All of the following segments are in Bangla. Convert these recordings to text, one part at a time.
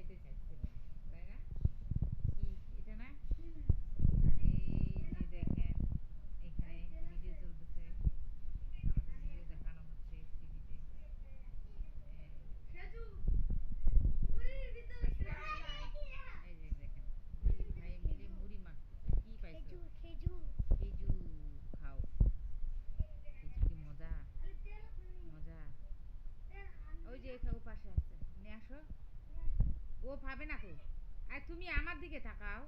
খাইতে চাইছিলাম তাই না? কি এটা না? এই যে দেখেন এখানে ভিডিও চলতেছে। আমাদের ভিডিও দেখানো হচ্ছে টিভিতে এই যে দেখেন দুই ভাই মিলে মুড়ি মাখতেছে। কি পাইছো? খেজু খাও। খেজু কি মজা? মজা। ওই যে এখানে পাশে আছে। নিয়ে আসো। ও ভাবে না তো। আর তুমি আমার দিকে তাকাও।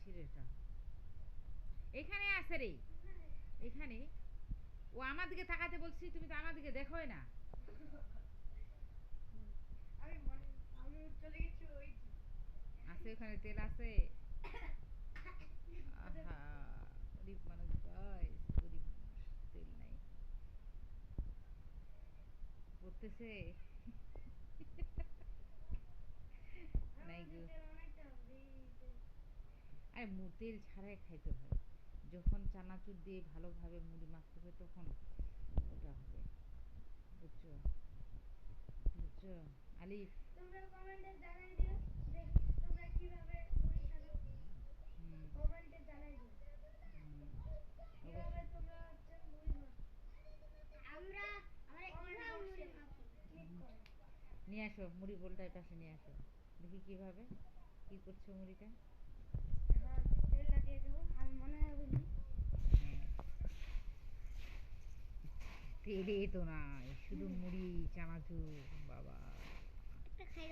ছিঁড়েটা এখানে আছে রে। এখানে। ও আমার দিকে তাকাতে বলছি তুমি তো আমার দিকে দেখোই না। আছে ওখানে তেল আছে। আহা গরিব মানুষ guys, গরিব তেল নাই। পড়তেছে। নাই গো। আরে তেল ছাড়াই খাইতে হয়। যখন চানাচুর দিয়ে ভালোভাবে মুড়ি মাখতে হবে তখন ওটা হবে। বুঝছ? বুঝছ? আলিফ। তোমরা কমেন্টে জানাই দিও তোমরা কীভাবে মুড়ি খাবে কমেন্টে জানাই দিও। কীভাবে তোমরা হচ্ছে মুড়ি আমরা আমরা কীভাবে মুড়ি মাখি। নিয়ে আসো মুড়ি বোলটা পাশে নিয়ে আসো। দেখি কীভাবে কি করছ মুড়িটা? তেল লাগিয়ে দেবো আমি মনে হয় বুঝি হ্যাঁ। তেলে তো নাই শুধু মুড়ি চানাচুর বাবা।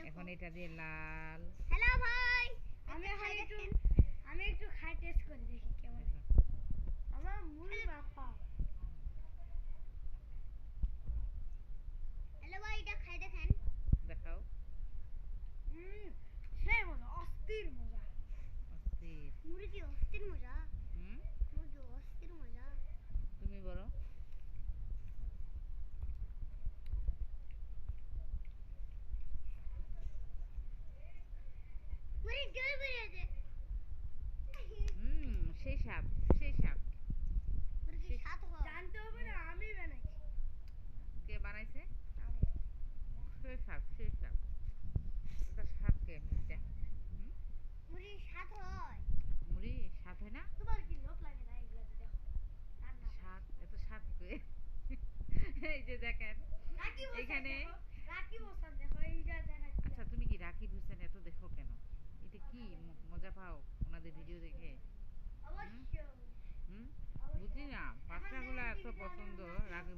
এখন এটা দিয়ে লাল। হ্যালো ভাই আমি একটু আমি একটু খাই টেস্ট করে দেখি কেমন দেখো। আমার মুড়ি মাখা হ্যালো ভাই এটা খাই দেখেন দেখাও হুম সেই মজা অস্থির মজা অস্থির মুড়ি কি অস্থির মজা? হুম? অস্থির মজা? তুমি বলো। হুম সেই সাপ মুড়ি কি স্বাদ হয় জানতে হবে না আমি বানাইছি কে বানাইছে আমি সেই সাপ সেই সাপ ওটা সাপ কে মুড়িটা হুম মুড়ি স্বাদ হয় হয় না? তোমার কি লোক লাগে না এগুলো দেখো শাক এত শাক এই যে দেখেন এখানে আচ্ছা তুমি কি রাকিব হোসেন এত দেখো কেন? এটা কি মজা পাও ওনাদের ভিডিও দেখে? বুঝি না বাচ্চাগুলো এত পছন্দ রাকিব